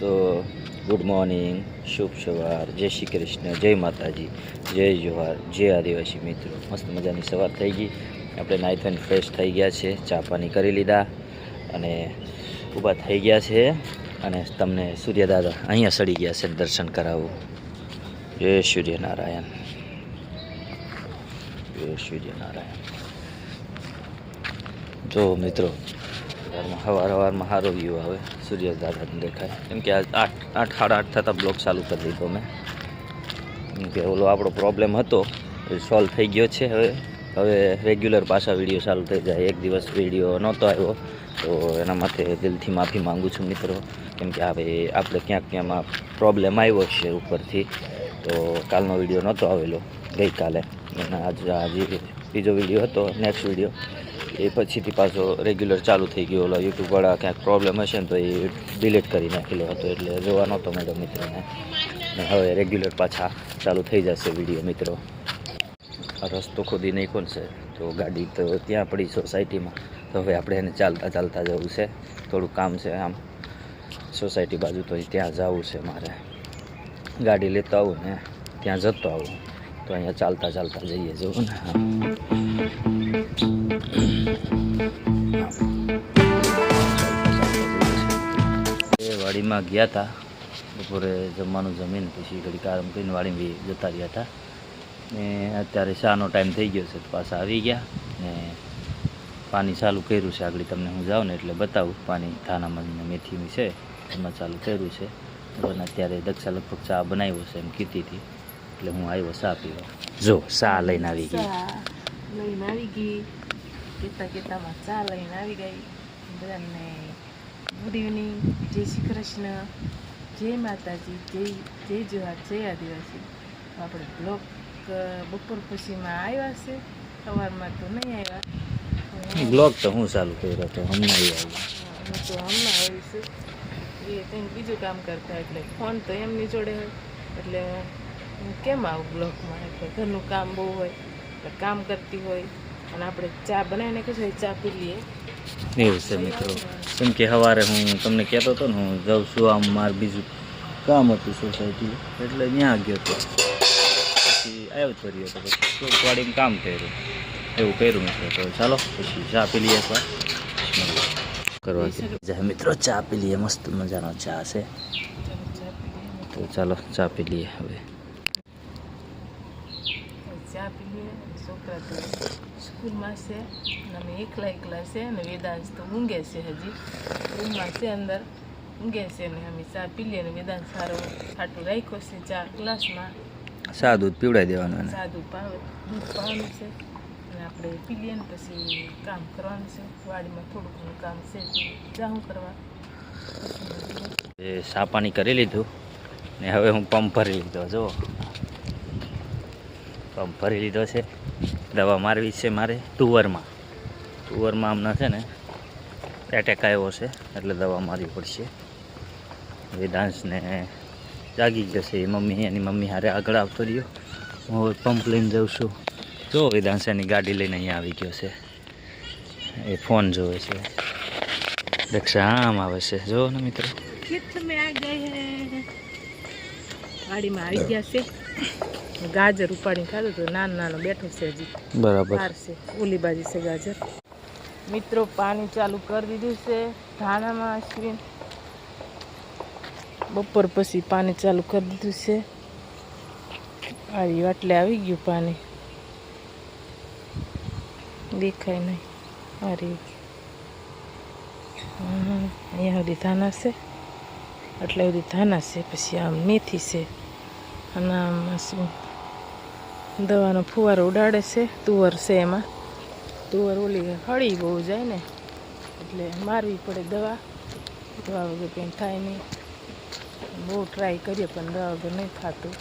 તો good morning, શુભ સવાર, જય શ્રી કૃષ્ણ, જય માતાજી, જય જોહાર, જય આદિવાસી મિત્રો. મસ્ત મજાની સવાર થઈ ગઈ. આપણે નાઈ ધોઈને ફ્રેશ થઈ ગયા છે, ચા પાણી કરી લીધા અને ઊભા થઈ ગયા છે અને તમને સૂર્યદાદા અહીંયા સડી ગયા છે દર્શન કરાવવું. જય સૂર્યનારાયણ. જય સૂર્યનારાયણ. જો મિત્રો સવારમાં સવાર સવારમાં સારો વ્યૂ આવે સૂર્ય દાદાને દેખાય. કેમ કે આજ આઠ આઠ, સાડા આઠ થતાં બ્લોક ચાલુ કરી દીધો મેં. કેમ કે ઓલો આપણો પ્રોબ્લેમ હતો, એ સોલ્વ થઈ ગયો છે હવે. હવે રેગ્યુલર પાછા વીડિયો ચાલુ થઈ જાય. એક દિવસ વીડિયો નહોતો આવ્યો, તો એના માટે દિલથી માફી માંગુ છું મિત્રો. કેમ કે હવે આપણે ક્યાંક ક્યાંમાં પ્રોબ્લેમ આવ્યો છે ઉપરથી. તો કાલનો વીડિયો નહોતો આવેલો, ગઈકાલે. એના આજે આજે બીજો વીડિયો હતો નેક્સ્ટ વીડિયો એ પછીથી પાછો રેગ્યુલર ચાલુ થઈ ગયો. ઓલા યુટ્યુબવાળા ક્યાંક પ્રોબ્લેમ હશે ને તો એ ડિલીટ કરી નાખેલો હતો એટલે જોવા નહોતો મેડમ મિત્રોને. ને હવે રેગ્યુલર પાછા ચાલુ થઈ જશે વીડિયો મિત્રો. આ રસ્તો ખોદી કોણ છે તો ગાડી તો ત્યાં પડી સોસાયટીમાં તો હવે આપણે એને ચાલતા ચાલતા જવું છે. થોડું કામ છે આમ. સોસાયટી બાજુ તો ત્યાં જવું છે મારે. ગાડી લેતો આવું ને ત્યાં જતો આવું. તો અહીંયા ચાલતા ચાલતા જઈએ જવું ને. વાડીમાં ગયા હતા. બપોરે જમવાનું જમીન, પછી ઘડીક આરામ કરીને વાડીમાં જતા રહ્યા હતા. ને અત્યારે શાનો ટાઈમ થઈ ગયો છે તો પાછા આવી ગયા ને પાણી ચાલુ કર્યું છે. આગળ તમને હું જાઉં ને એટલે બતાવું. પાણી થાનામાં મેથીની છે, એમાં ચાલુ કર્યું છે. અને અત્યારે દક્ષા લગભગ ચા બનાવ્યો છે એમ કીધી હતી. એટલે હું આવ્યો ચા પીવા. જો, ચા લઈને આવી ગઈ. લઈને આવી ગઈ. કેતા કેતામાં ચા લઈને આવી ગઈ. બધાને ગુડ ઇવનિંગ. જય શ્રી કૃષ્ણ. જય માતાજી. જય જય જુહાર જય આદિવાસી. આપણે બ્લોક બપોર પછીમાં આવ્યા છે. સવારમાં તો નહીં આવ્યા. બ્લોગ તો હું ચાલુ કર્યો હતો હમણાં આવ્યો. હું તો હમણાં આવી છે. એ કંઈક બીજું કામ કરતા એટલે ફોન તો એમની જોડે હોય. એટલે હું કેમ આવું બ્લોકમાં? એટલે ઘરનું કામ બહુ હોય. એટલે કામ કરતી હોય. અને આપણે ચા બનાવીને કશું હોય ચા પી લઈએ. એવું છે મિત્રો. કેમ કે સવારે હું તમને કહેતો હતો ને, હું જાઉં છું આમ મારું બીજું કામ હતું સોસાયટી એટલે ત્યાં ગયો હતો પછી આવ્યો તો હતો પછી થોડુંક કામ કર્યું. એવું કર્યું મિત્રો તો ચાલો, પછી ચા પી લઈએ એકવાર. કરવા જાય મિત્રો, ચા પી લઈએ, મસ્ત મજાનો ચા છે. તો ચાલો, ચા પી લઈએ હવે. ચા પી લઈએ છોકરા તો સ્કૂલમાં છે અને અમે એકલા એકલા છે અને વેદાંશ તો ઊંઘે છે હજી. રૂમમાં છે અંદર ઊંઘે છે ને અમે ચા પી લઈએ અને વેદાંશ સારો ખાટું રાખ્યો છે ચા ગ્લાસમાં. સા દૂધ પીવડાવી દેવાનું એને. સાદું પાવે દૂધ પાવાનું છે અને આપણે પી લઈએ ને પછી કામ કરવાનું છે. વાડીમાં થોડું ઘણું કામ છે જાઉં કરવા. એ પાણી કરી લીધું ને હવે હું પંપ ભરી લીધો જો પંપ ભરી લીધો છે. દવા મારવી છે મારે તુવરમાં. તુવરમાં હમણાં છે ને એટેક આવ્યો છે, એટલે દવા મારવી પડશે. વેદાંશને જાગી જશે એ મમ્મી, એની મમ્મી હારે આગળ આવતો રહ્યો. હું હવે પંપ લઈને જાઉં છું. જો વેદાંશ એની ગાડી લઈને અહીંયા આવી ગયો છે. એ ફોન જોવે છે. દક્ષા, આમ આવે છે. જો ને મિત્રો. ખેત મેં આ ગઈ હે? વાડીમાં આવી ગયા છે. ગાજર ઉપાડીને ખાધું તો નાનો નાનો બેઠો છે હજી. બરાબર. છે. ઓલી બાજુ છે ગાજર. મિત્રો પાણી ચાલુ કરી દીધું છે. ધાણામાં અશ્વિન બપોર પછી પાણી ચાલુ કરી દીધું છે. આવી એટલે આવી ગયું પાણી. દેખાય નહીં. અરે અહીંયા સુધી ધાના છે. એટલે સુધી ધાના છે પછી આ મેથી છે. અને આમાં શું? દવાનો ફુવારો ઉડાડે છે, તુવર છે એમાં. તુવર ઓલી હળી બહુ જાય ને, એટલે મારવી પડે દવા. દવા વગર કંઈ થાય નહીં. બહુ ટ્રાય કરીએ પણ દવા વગર નહીં થતું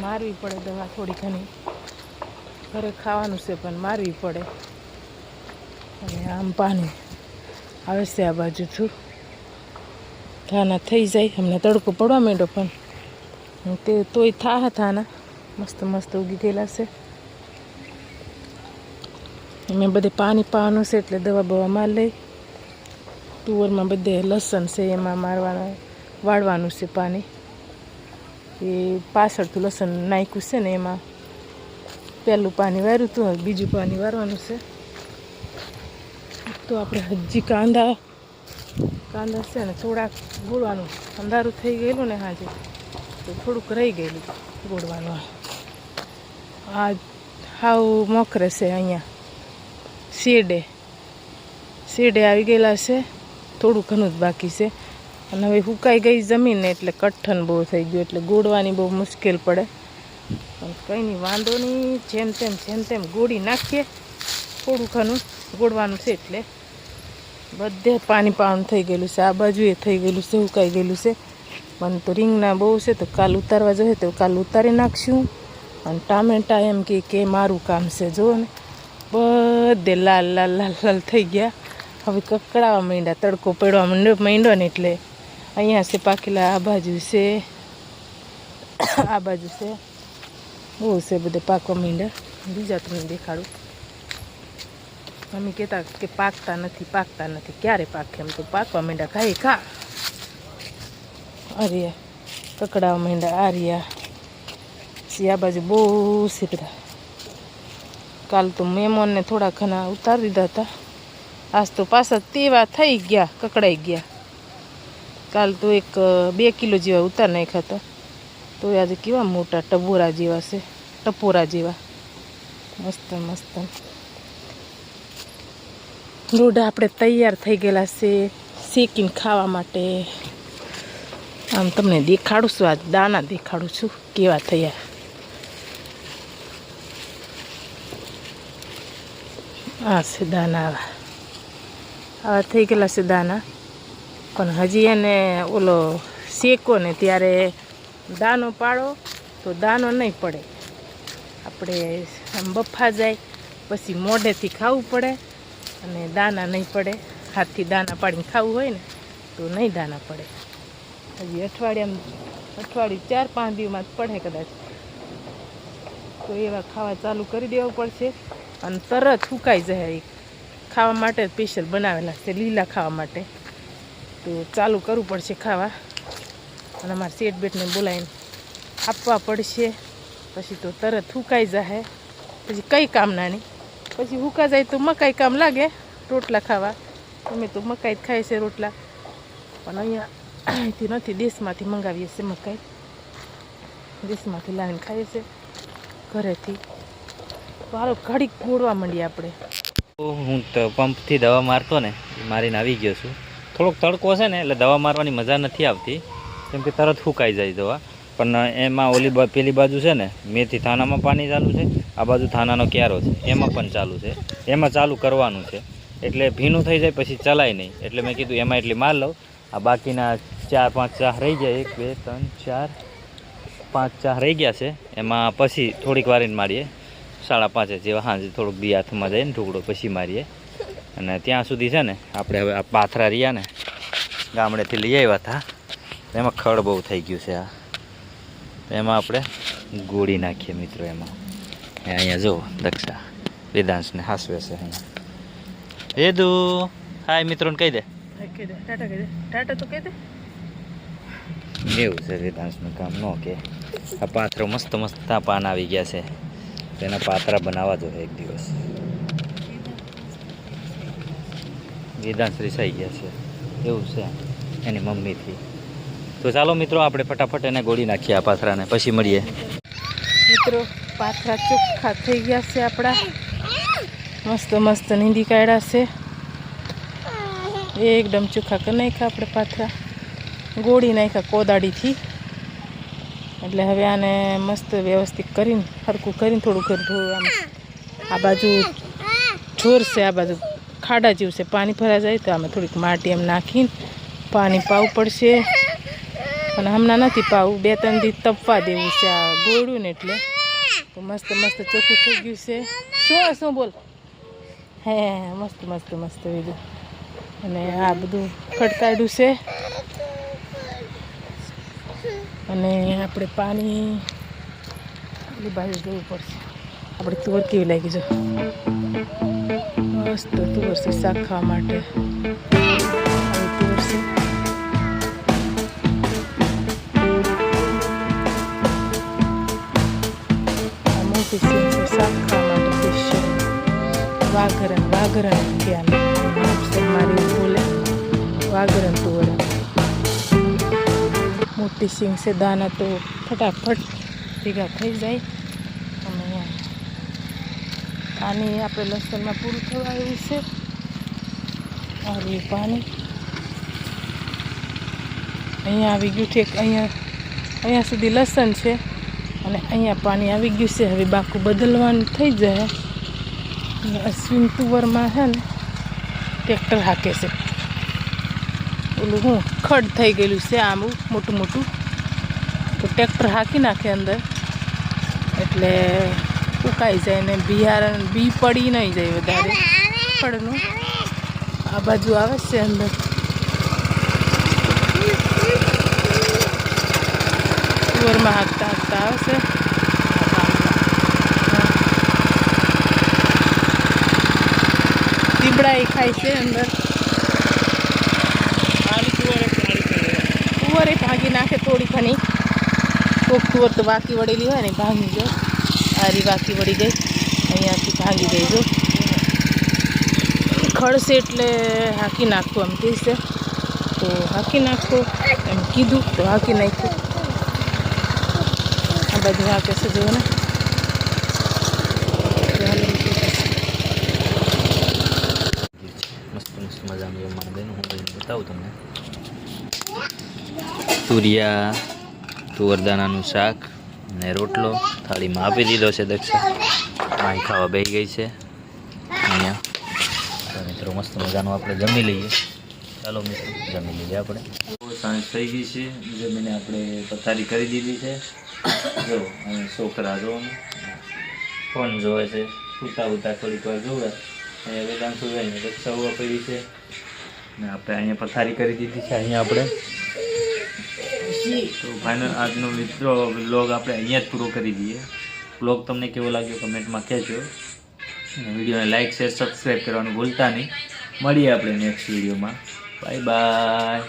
મારવી પડે દવા થોડી ઘણી. ઘરે ખાવાનું છે પણ મારવી પડે. અને આમ પાણી આવે છે આ બાજુથી થાના થઈ જાય. અમને તડકો પડવા માંડ્યો પણ તે તોય થા થાના મસ્ત મસ્ત ઉગી ગયેલા છે. મેં બધે પાણી પાવાનું છે એટલે દવા બવા માર લઈ. તુવરમાં બધે લસણ છે એમાં મારવાનું, વાળવાનું છે પાણી. એ પાછળથી લસણ નાખ્યું છે ને એમાં. પહેલું પાણી વાર્યું હતું બીજું પાણી વારવાનું છે. તો આપણે હજી કાંદા કાંદા છે ને થોડાક ગોળવાનું. અંધારું થઈ ગયેલું ને હાજે. તો થોડુંક રહી ગયેલું ગોળવાનું. આ હાવ મોખરે છે અહીંયા. શેડે. શેડે આવી ગયેલા છે. થોડું ઘણું જ બાકી છે. અને હવે સુકાઈ ગઈ જમીન એટલે કઠણ બહુ થઈ ગયું, એટલે ગોળવાની બહુ મુશ્કેલ પડે. પણ કંઈ નહીં, વાંધો નહીં, જેમ તેમ જેમ તેમ ગોળી નાખીએ. થોડું ઘણું ગોળવાનું છે એટલે. બધે પાણી પાણું થઈ ગયેલું છે. આ બાજુએ થઈ ગયેલું છે સુકાઈ ગયેલું છે. મને તો રીંગણા બહુ છે, તો કાલ ઉતારવા જોઈએ તો કાલ ઉતારી નાખશું. અને ટામેટા એમ કે કે મારું કામ છે, જુઓ ને. બધે લાલ લાલ લાલ લાલ થઈ ગયા. હવે કકડાવા માંડ્યા, તડકો પડવા માંડ્યો માંડ્યો ને એટલે અહીંયા છે પાકેલા આ બાજુ છે. આ બાજુ છે. બહુ છે બધે પાકવા માંડ્યા. બીજા તમને દેખાડું. મમ્મી કહેતા કે પાકતા નથી પાકતા નથી. ક્યારે પાકે એમ તો પાકવા માંડ્યા, ખાઈ ખા. અરે કકડાવા માંડ્યા આર્યા. પછી આ બાજુ બહુ છે કાલ તો મહેમાનને થોડા ઘણા ઉતારી દીધા હતા. આજ તો પાછા તેવા થઈ ગયા, કકડાઈ ગયા. કાલ તો એક બે કિલો જેવા ઉતાર નાખ્યા હતા. તો આજે કેવા મોટા ટબોરા જેવા છે, ટપોરા જેવા. મસ્ત મસ્ત. રોડા આપણે તૈયાર થઈ ગયેલા છે, શેકીને ખાવા માટે. આમ તમને દેખાડું છું, આ દાણા દેખાડું છું, કેવા થયા. આ છે દાણા આવા. થઈ ગયેલા છે દાણા પણ હજી એને ઓલો શેકો ને ત્યારે દાનો પાડો તો દાનો નહીં પડે. આપણે આમ બફા જાય, પછી મોઢેથી ખાવું પડે અને દાના નહીં પડે. હાથથી દાના પાડીને ખાવું હોય ને, તો નહીં દાના પડે. હજી અઠવાડિયામાં અઠવાડિયું ચાર પાંચ દિવસમાં જ પડે કદાચ. તો એવા ખાવા ચાલુ કરી દેવું પડશે અને તરત સુકાઈ જાય ખાવા માટે સ્પેશિયલ બનાવેલા છે, લીલા ખાવા માટે. તો ચાલુ કરવું પડશે ખાવા. અને અમારા શેઠ બેટને બોલાવીને આપવા પડશે. પછી તો તરત સુકાઈ જાય પછી કંઈ કામ નાની? પછી હુકા જાય તો મકાઈ કામ લાગે, રોટલા ખાવા. અમે તો મકાઈ જ ખાય છે રોટલા. પણ અહીંયા અહીંથી નથી દેશમાંથી મંગાવીએ છીએ મકાઈ દેશમાંથી લાવીને ખાઈએ છીએ ઘરેથી તો હાલો ઘડીક ગોળવા માંડીએ આપણે હું તો પંપથી દવા મારતો ને મારીને આવી ગયો છું. થોડોક તડકો છે ને, એટલે દવા મારવાની મજા નથી આવતી. કેમ કે તરત ફૂંકાઈ જાય દવા. પણ એમાં ઓલી પેલી બાજુ છે ને, મેથી થાનામાં પાણી ચાલુ છે. આ બાજુ થાનાનો ક્યારો છે. એમાં પણ ચાલુ છે. એમાં ચાલુ કરવાનું છે. એટલે ભીનું થઈ જાય, પછી ચલાય નહીં. એટલે મેં કીધું એમાં એટલી માર લઉં. આ બાકીના ચાર, પાંચ ચાહ રહી ગયા. એક, બે, ત્રણ, ચાર, પાંચ ચાહ રહી ગયા છે. એમાં પછી થોડીક વારીને મારીએ. સાડા પાંચે જેવા સાંજે થોડુંક બી હાથમાં જઈએ ને ટુકડો પછી મારીએ. અને ત્યાં સુધી છે ને, આપણે હવે આ પાથરા રહ્યા ને, ગામડેથી લઈ આવ્યા હતા. એમાં ખડ બહુ થઈ ગયું છે આ. એમાં આપણે ગોળી નાખીએ મિત્રો એમાં. અહીંયા જો દક્ષા વેદાંશને હાસવે છે અહીંયા. હેદુ, હાય મિત્રોને કહી દે. કહી દે. ટાટા કહી દે. ટાટા તો કહી દે. એવું છે વેદાંશનું કામ ન કે. આ પાત્રો મસ્ત મસ્ત પાન આવી ગયા છે. તેના પાત્રા બનાવવા જોઈએ એક દિવસ. વેદાંશ રીસાઈ ગયા છે. એવું છે. એની મમ્મીથી. તો ચાલો મિત્રો, આપણે ફટાફટ એને ગોળી નાખીએ આ પાથરાને પછી મળીએ. મિત્રો પાથરા ચોખ્ખા થઈ ગયા છે આપણા. મસ્ત મસ્ત નીંદી કાઢ્યા છે. એકદમ ચોખ્ખા કરી નાખ્યા આપણે પાથરા ગોળી નાખ્યા કોદાળીથી. એટલે હવે આને મસ્ત વ્યવસ્થિત કરીને સરખું કરીને થોડું ઘર આમ. આ બાજુ જોર છે, આ બાજુ ખાડા જેવું છે, પાણી ભરા જાય તો આમાં થોડીક માટી એમ નાખીને પાણી પાવું પડશે. અને હમણાં નથી પાવું, બે ત્રણ દી તપવા દેવું છે આ ગોળ્યું ને એટલે. તો મસ્ત મસ્ત ચોખ્ખું થઈ ગયું છે. શું શું બોલ? હે મસ્ત મસ્ત મસ્ત, બીજું. અને આ બધું ખડકાડ્યું છે. અને આપણે પાણી પેલી બાજુ જવું પડશે. આપણે તુવર કેવી લાગી જો? મસ્ત તુવર છે શાક ખાવા માટે. તુવર છે મોટી છે વાઘરણ વાઘરણ ત્યાં મારી બોલે વાઘરણ તુવર. સિંગ છે, દાના તો ફટાફટ ભેગા થઈ જાય. અને પાણી આપણે લસણમાં પૂરું થવા આવ્યું છે આવ્યું પાણી. અહીંયા આવી ગયું છે અહીંયા અહીંયા સુધી લસણ છે. અને અહીંયા પાણી આવી ગયું છે. હવે બાકું બદલવાનું થઈ જાય. અને અશ્વિન તુવરમાં છે ને, ટ્રેક્ટર હાકે છે. ઓલું હું, ખડ થઈ ગયેલું છે આમ મોટું મોટું. તો ટ્રેક્ટર હાંકી નાખે અંદર. એટલે ઉકાઈ જાય ને બિહારણ બી પડી નહીં જાય વધારે. ખડનું. આ બાજુ આવે છે અંદર. તુવરમાં હાંકતા હાંકતા આવશે દીબડા એ ખાય છે અંદર તુવર એ ભાગી નાખે થોડી ઘણી. કોક તુવર તો વાકી વળેલી હોય ને, ભાંગી જો આરી બાકી વળી ગઈ. અહીંયાથી ભાંગી ગઈ જો. ખડશે એટલે હાંકી નાખું એમ કહેશે. તો હાંકી નાખો એમ કીધું, તો હાંકી નાખ્યું. આ બધું હાંકે છે જુઓ ને. મસ્ત મસ્ત મજાનું જમવાનું બેન હું બતાવું તમને. તુરિયા, તુવરદાણાનું શાક ને રોટલો. થાળીમાં આપી દીધો છે દક્ષા. અહીં ખાવા બેસી ગઈ છે. અહીંયા. મિત્રો, મસ્ત મજાનું આપણે જમી લઈએ. ચાલો મિત્રો, જમી લઈએ આપણે. સાંજ થઈ ગઈ છે. જમીને આપણે પથારી કરી દીધી છે. જો, અહીં છોકરા જો. ફોન જોવે છે. ઉતા ઉતા થોડીક વાર જોવે. અહીંયા વેદાંત સુવે ને રક્ષા ઉવા પડી છે. ને આપણે અહીંયા પથારી કરી દીધી છે અહીંયા આપણે. તો ફાઇનલ આજનો મિત્રો બ્લોગ આપણે અહીંયા જ પૂરો કરી દઈએ. બ્લોગ તમને કેવો લાગ્યો કમેન્ટમાં કહેજો. વિડીયોને લાઇક શેર સબસ્ક્રાઈબ કરવાનું ભૂલતા નહીં. મળીએ આપણે નેક્સ્ટ વિડીયોમાં બાય બાય